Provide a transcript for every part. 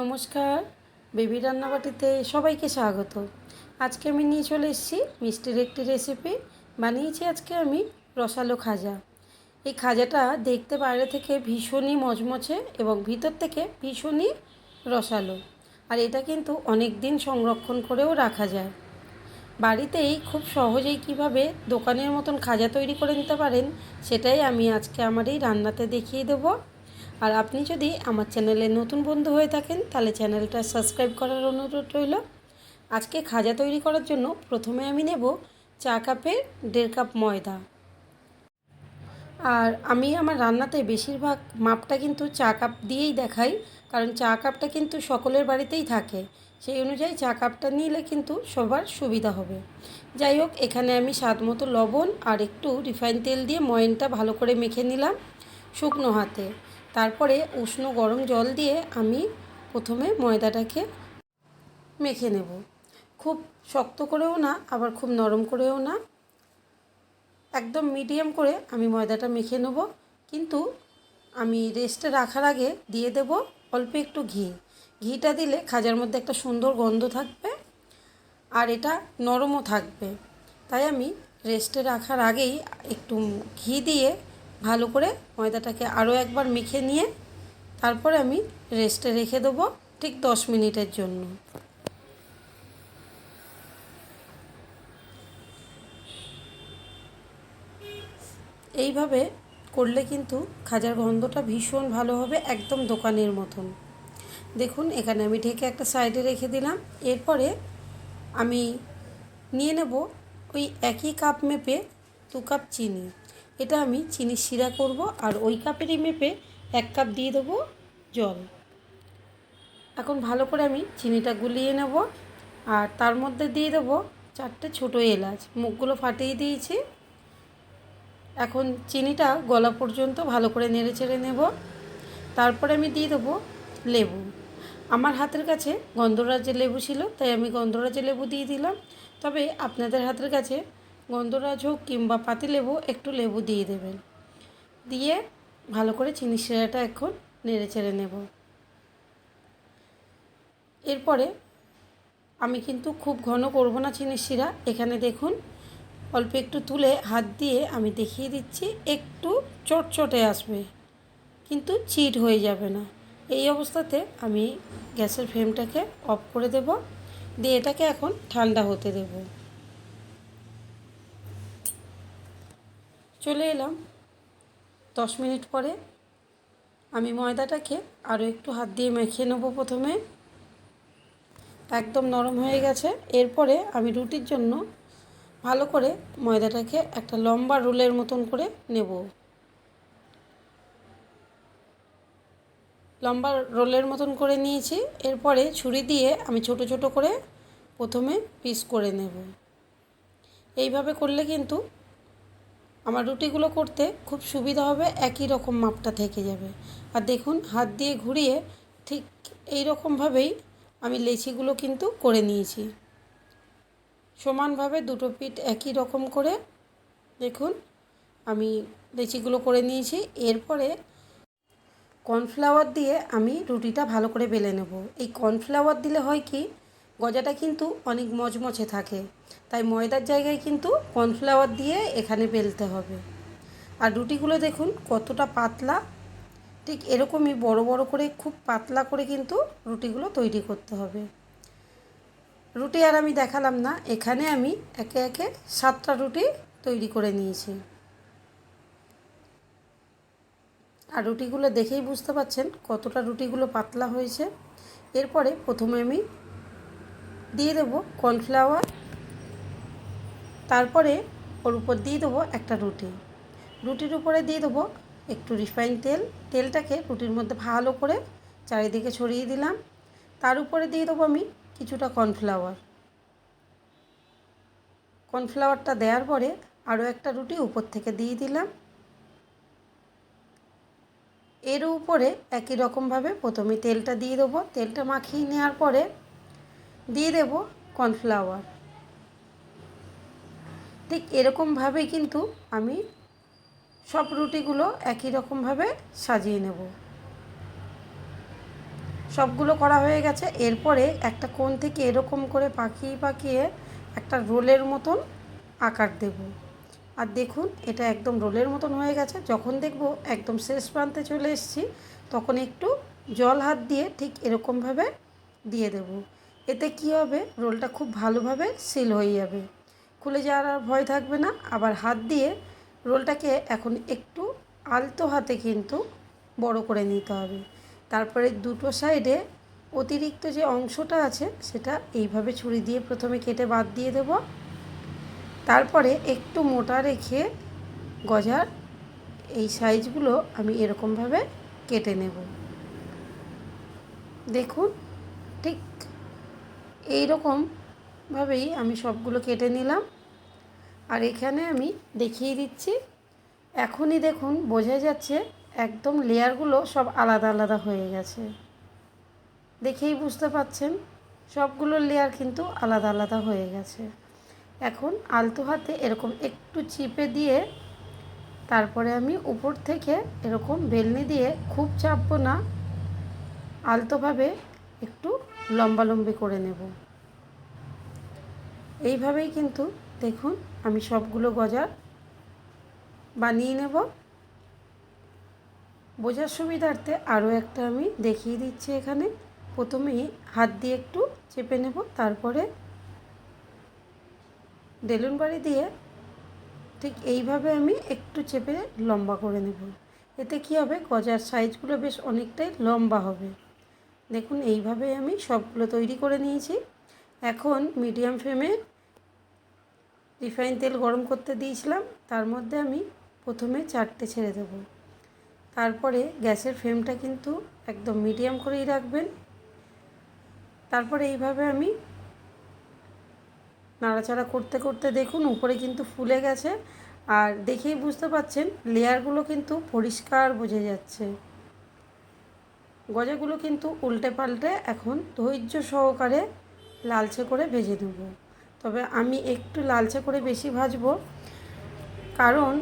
নমস্কার, বেবি রান্নাবাটিতে সবাইকে স্বাগত। আজকে আমি নিয়ে চলে এসেছি মিষ্টির একটি রেসিপি বানিয়েছি আজকে আমি রসালো খাজা। এই খাজাটা দেখতে বাইরে থেকে ভীষণই মচমচে এবং ভিতর থেকে ভীষণই রসালো। আর এটা কিন্তু অনেক দিন সংরক্ষণ করেও রাখা যায়। বাড়িতেই খুব সহজেই কীভাবে দোকানের মতন খাজা তৈরি করে নিতে পারেন, সেটাই আমি আজকে আমার এই রান্নাতে দেখিয়ে দেবো। আর আপনি যদি আমার চ্যানেলে নতুন বন্ধু হয়ে থাকেন, তাহলে চ্যানেলটা সাবস্ক্রাইব করার অনুরোধ রইল। আজকে খাজা তৈরি করার জন্য প্রথমে আমি নেব চা কাপের দেড় কাপ ময়দা। আর আমি আমার রান্নাতে বেশিরভাগ মাপটা কিন্তু চা কাপ দিয়েই দেখাই, কারণ চা কাপটা কিন্তু সকলের বাড়িতেই থাকে। সেই অনুযায়ী চা কাপটা নিলে কিন্তু সবার সুবিধা হবে। যাই হোক, এখানে আমি স্বাদ মতো লবণ আর একটু রিফাইন তেল দিয়ে ময়নটা ভালো করে মেখে নিলাম শুকনো হাতে। তারপরে উষ্ণ গরম জল দিয়ে আমি প্রথমে ময়দাটাকে মেখে নেব। খুব শক্ত করেও না, আবার খুব নরম করেও না। একদম মিডিয়াম করে আমি ময়দাটা মেখে নেব। কিন্তু আমি রেস্টে রাখার আগে দিয়ে দেব অল্প একটু ঘি। ঘিটা দিলে খাজার মধ্যে একটা সুন্দর গন্ধ থাকবে আর এটা নরমও থাকবে। তাই আমি রেস্টে রাখার আগেই একটু ঘি দিয়ে ভালো করে ময়দাটাকে আরও একবার মেখে নিয়ে তারপরে আমি রেস্টে রেখে দেবো ঠিক দশ মিনিটের জন্য। এইভাবে করলে কিন্তু খাজার গন্ধটা ভীষণ ভালো হবে একদম দোকানের মতন। দেখুন, এখানে আমি ঢেকে একটা সাইডে রেখে দিলাম। এরপরে আমি নিয়ে নেব ওই একই কাপ মেপে দু কাপ চিনি। এটা আমি চিনির শিরা করব আর ওই কাপেরই মেপে এক কাপ দিয়ে দেবো জল। এখন ভালো করে আমি চিনিটা গুলিয়ে নেব আর তার মধ্যে দিয়ে দেবো চারটে ছোটো এলাচ। মুখগুলো ফাটিয়ে দিয়েছি। এখন চিনিটা গলা পর্যন্ত ভালো করে নেড়ে চেড়ে নেব। তারপরে আমি দিয়ে দেবো লেবু। আমার হাতের কাছে গন্ধরাজের লেবু ছিল, তাই আমি গন্ধরাজের লেবু দিয়ে দিলাম। তবে আপনাদের হাতের কাছে গন্ধরাজ হোক কিংবা পাতিলেবু একটু লেবু দিয়ে দেবেন। দিয়ে ভালো করে চিনি শিরাটা এখন নেড়ে চেড়ে নেব। এরপরে আমি কিন্তু খুব ঘন করব না চিনির শিরা। এখানে দেখুন, অল্প একটু তুলে হাত দিয়ে আমি দেখিয়ে দিচ্ছি, একটু চটচটে আসবে, কিন্তু চিট হয়ে যাবে না। এই অবস্থাতে আমি গ্যাসের ফ্লেমটাকে অফ করে দেব। দিয়ে এটাকে এখন ঠান্ডা হতে দেব। চলে এলাম। দশ মিনিট পরে আমি ময়দাটাকে আরও একটু হাত দিয়ে মেখে নেব প্রথমে। একদম নরম হয়ে গেছে। এরপরে আমি রুটির জন্য ভালো করে ময়দাটাকে একটা লম্বা রোলের মতন করে নেব। লম্বা রোলের মতন করে নিয়েছি। এরপরে ছুরি দিয়ে আমি ছোট ছোট করে প্রথমে পিস করে নেব। এইভাবে করলে কিন্তু আমার রুটিগুলো করতে খুব সুবিধা হবে, একই রকম মাপটা থেকে যাবে। আর দেখুন, হাত দিয়ে ঘুরিয়ে ঠিক এই রকমভাবেই আমি লেচিগুলো কিন্তু করে নিয়েছি। সমানভাবে দুটো পিঠ একই রকম করে দেখুন, আমি লেচিগুলো করে নিয়েছি। এরপরে কর্নফ্লাওয়ার দিয়ে আমি রুটিটা ভালো করে বেলে নেব। এই কর্নফ্লাওয়ার দিলে হয় কি গজাটা কিন্তু অনেক মচমচে থাকে। তাই ময়দার জায়গায় কিন্তু কর্নফ্লাওয়ার দিয়ে এখানে বেলতে হবে। আর রুটিগুলো দেখুন কতটা পাতলা। ঠিক এরকমই বড় বড় করে, খুব পাতলা করে কিন্তু রুটিগুলো তৈরি করতে হবে। রুটি আর আমি দেখালাম না, এখানে আমি একে একে সাতটা রুটি তৈরি করে নিয়েছি। আর রুটিগুলো দেখেই বুঝতে পাচ্ছেন কতটা রুটিগুলো পাতলা হয়েছে। এরপরে প্রথমে আমি দিয়ে দেবো কর্নফ্লাওয়ার। তারপরে ওর উপর দিয়ে দেবো একটা রুটি। রুটির উপরে দিয়ে দেবো একটু রিফাইন তেল। তেলটাকে রুটির মধ্যে ভালো করে চারিদিকে ছড়িয়ে দিলাম। তার উপরে দিয়ে দেবো আমি কিছুটা কর্নফ্লাওয়ার। কর্নফ্লাওয়ারটা দেওয়ার পরে আরও একটা রুটি উপর থেকে দিয়ে দিলাম। এর উপরে একই রকমভাবে প্রথমে তেলটা দিয়ে দেবো। তেলটা মাখিয়ে নেওয়ার পরে দিয়ে দেব কর্নফ্লাওয়ার। ঠিক এরকমভাবেই কিন্তু আমি সব রুটিগুলো একই রকমভাবে সাজিয়ে নেব। সবগুলো করা হয়ে গেছে, এরপরে একটা কোণ থেকে এরকম করে পাকিয়ে পাকিয়ে একটা রোলের মতন আকার দেব। আর দেখুন, এটা একদম রোলের মতন হয়ে গেছে। যখন দেখব একদম শেষ প্রান্তে চলে এসেছি, তখন একটু জল হাত দিয়ে ঠিক এরকমভাবে দিয়ে দেব। এতে কি হবে? রোলটা খুব ভালোভাবে সিল হয়ে যাবে। খুলে যাওয়ার আর ভয় থাকবে না। আবার হাত দিয়ে রোলটাকে এখন একটু আলতো হাতে কিন্তু বড় করে নিতে হবে। তারপরে দুটো সাইডে অতিরিক্ত যে অংশটা আছে, সেটা এইভাবে ছুরি দিয়ে প্রথমে কেটে বাদ দিয়ে দেব। তারপরে একটু মোটা রেখে গজার এই সাইজগুলো আমি এরকমভাবে কেটে নেব। দেখুন, ঠিক এই রকমভাবেই আমি সবগুলো কেটে নিলাম। আর এখানে আমি দেখিয়ে দিচ্ছি, এখনই দেখুন বোঝা যাচ্ছে একদম লেয়ারগুলো সব আলাদা আলাদা হয়ে গেছে। দেখেই বুঝতে পাচ্ছেন, সবগুলো লেয়ার কিন্তু আলাদা আলাদা হয়ে গেছে। এখন আলতো হাতে এরকম একটু চিপে দিয়ে তারপরে আমি উপর থেকে এরকম বেলনি দিয়ে খুব চাপবো না, আলতোভাবে একটু লম্বালম্বি করে নেব। এইভাবেই কিন্তু দেখুন আমি সবগুলো গজা বানিয়ে নেব। বোঝার সুবিধার্থে আরও একটা আমি দেখিয়ে দিচ্ছি এখানে। প্রথমেই হাত দিয়ে একটু চেপে নেব, তারপরে বেলুন বাড়ি দিয়ে ঠিক এইভাবে আমি একটু চেপে লম্বা করে নেব। এতে কি হবে, গজার সাইজগুলো বেশ অনেকটাই লম্বা হবে। দেখুন, এইভাবে আমি সবগুলো তৈরি করে নিয়েছি। এখন মিডিয়াম ফ্লেমে রিফাইন তেল গরম করতে দিয়েছিলাম। তার মধ্যে আমি প্রথমে চারটে ছেড়ে দেব। তারপরে গ্যাসের ফ্লেমটা কিন্তু একদম মিডিয়াম করেই রাখবেন। তারপরে এইভাবে আমি নাড়াচাড়া করতে করতে দেখুন, উপরে কিন্তু ফুলে গেছে। আর দেখেই বুঝতে পাচ্ছেন লেয়ারগুলো কিন্তু পরিষ্কার বোঝা যাচ্ছে। গজাগুলো কিন্তু উল্টে পাল্টে এখন ধৈর্য সহকারে লালচে করে ভেজে নেব। তবে আমি একটু লালচে করে বেশি ভাজবো, কারণ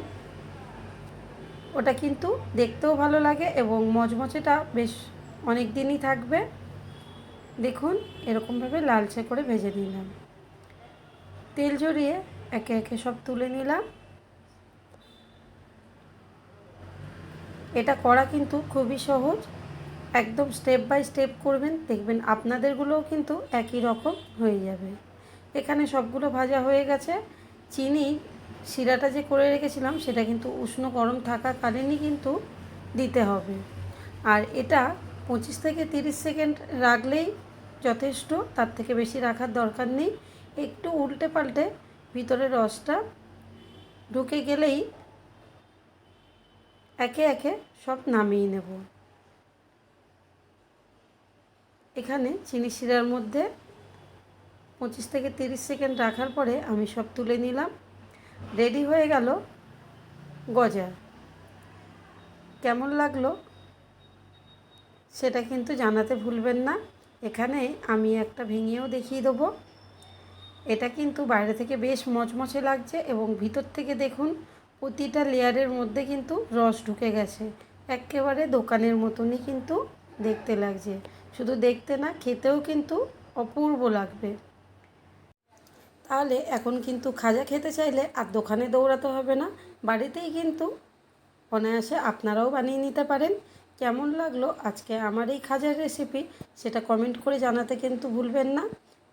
ওটা কিন্তু দেখতেও ভালো লাগে এবং মচমচেটা বেশ অনেক দিনই থাকবে। দেখুন, এরকমভাবে লালচে করে ভেজে নিলাম। তেল জড়িয়ে একে একে সব তুলে নিলাম। এটা করা কিন্তু খুবই সহজ। একদম স্টেপ বাই স্টেপ করবেন, দেখবেন আপনাদেরগুলোও কিন্তু একই রকম হয়ে যাবে। এখানে সবগুলো ভাজা হয়ে গেছে। চিনি শিরাটা যে করে রেখেছিলাম, সেটা কিন্তু উষ্ণ গরম থাকাকালীনই কিন্তু দিতে হবে। আর এটা পঁচিশ থেকে তিরিশ সেকেন্ড রাখলেই যথেষ্ট, তার থেকে বেশি রাখার দরকার নেই। একটু উল্টে পাল্টে ভিতরে রসটা ঢুকে গেলেই একে একে সব নামিয়ে নেব। এখানে চিনি শিরার মধ্যে পঁচিশ থেকে তিরিশ সেকেন্ড রাখার পরে আমি সব তুলে নিলাম। রেডি হয়ে গেল গজা। কেমন লাগল সেটা কিন্তু জানাতে ভুলবেন না। এখানে আমি একটা ভেঙেও দেখিয়ে দেবো। এটা কিন্তু বাইরে থেকে বেশ মচমচে লাগছে এবং ভিতর থেকে দেখুন প্রতিটা লেয়ারের মধ্যে কিন্তু রস ঢুকে গেছে। একেবারে দোকানের মতনই কিন্তু দেখতে লাগছে। শুধু দেখতে না, খেতেও কিন্তু অপূর্ব লাগবে। তাহলে এখন কিন্তু খাজা খেতে চাইলে আর দোকানে দৌড়াতে হবে না। বাড়িতেই কিন্তু অনায়াসে আপনারাও বানিয়ে নিতে পারেন। কেমন লাগল আজকে আমার এই খাজার রেসিপি সেটা কমেন্ট করে জানাতে কিন্তু ভুলবেন না।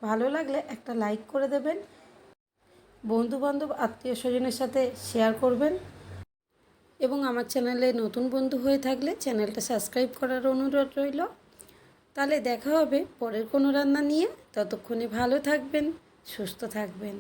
ভালো লাগলে একটা লাইক করে দেবেন। বন্ধুবান্ধব, আত্মীয় স্বজনের সাথে শেয়ার করবেন। এবং আমার চ্যানেলে নতুন বন্ধু হয়ে থাকলে চ্যানেলটা সাবস্ক্রাইব করার অনুরোধ রইল। তাহলে দেখা হবে পরের কোনো রান্না নিয়ে। ততক্ষণে ভালো থাকবেন সুস্থ থাকবেন।